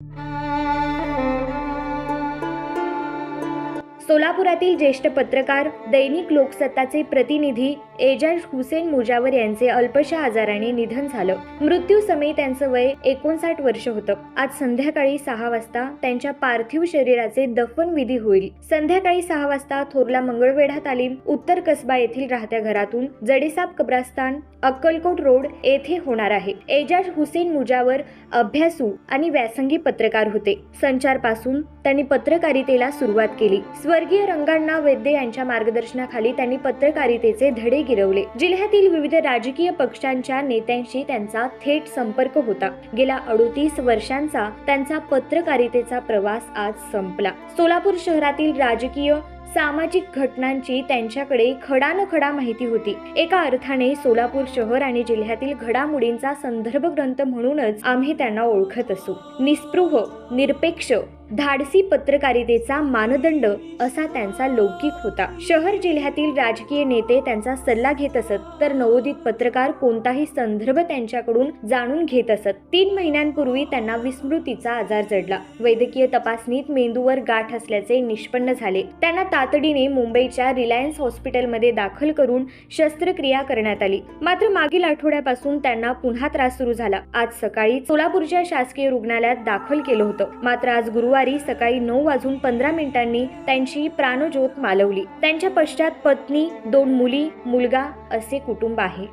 Thank you. सोलापुरातील ज्येष्ठ पत्रकार दैनिक लोकसत्ताचे प्रतिनिधी एजाज हुसेन मुजावर यांचे अल्पशा आजाराने निधन झालं. मृत्यू समय त्यांचं वय एकोणसाठ वर्ष होतं. आज संध्याकाळी सहा वाजता त्यांच्या पार्थिव शरीराचे दफन विधी होईल. संध्याकाळी सहा वाजता थोरला मंगळवेढा तालीम उत्तर कसबा येथील राहत्या घरातून जडेसाब कब्रास्तान अक्कलकोट रोड येथे होणार आहे. एजाज हुसेन मुजावर अभ्यासू आणि व्यासंगी पत्रकार होते. संचारपासून त्यांनी पत्रकारितेला सुरुवात केली. स्वर्गीय रंगाण्णा वैद्य यांच्या मार्गदर्शनाखाली त्यांनी पत्रकारितेचे धडे गिरवले. जिल्ह्यातील विविध राजकीय पक्षांच्या नेत्यांशी त्यांचा थेट संपर्क होता. गेल्या अडोतीस वर्षांचा त्यांचा पत्रकारितेचा प्रवास आज संपला. सोलापूर शहरातील राजकीय सामाजिक घटनांची त्यांच्याकडे खडानखडा माहिती होती. एका अर्थाने सोलापूर शहर आणि जिल्ह्यातील घडामोडींचा संदर्भ ग्रंथ म्हणूनच आम्ही त्यांना ओळखत असू. निस्पृह निरपेक्ष धाडसी पत्रकारितेचा मानदंड असा त्यांचा लौकिक होता. शहर जिल्ह्यातील राजकीय नेते त्यांचा सल्ला घेत असत तर नवोदित पत्रकार कोणताही संदर्भ त्यांच्याकडून जाणून घेत असत. तीन महिन्यांपूर्वी त्यांना विस्मृतीचा आजार जडला वैद्यकीय तपासणीत मेंदूवर गाठ असल्याचे निष्पन्न झाले. त्यांना तातडीने मुंबईच्या रिलायन्स हॉस्पिटलमध्ये दाखल करून शस्त्रक्रिया करण्यात आली. मात्र मागील आठवड्यापासून त्यांना पुन्हा त्रास सुरू झाला. आज सकाळी सोलापूरच्या शासकीय रुग्णालयात दाखल केलं होतं. मात्र आज गुरुवार गुरुवारी सकाळी नऊ वाजून पंधरा मिनिटांनी त्यांची प्राणज्योत मालवली. त्यांच्या पश्चात पत्नी दोन मुली मुलगा असे कुटुंब आहे.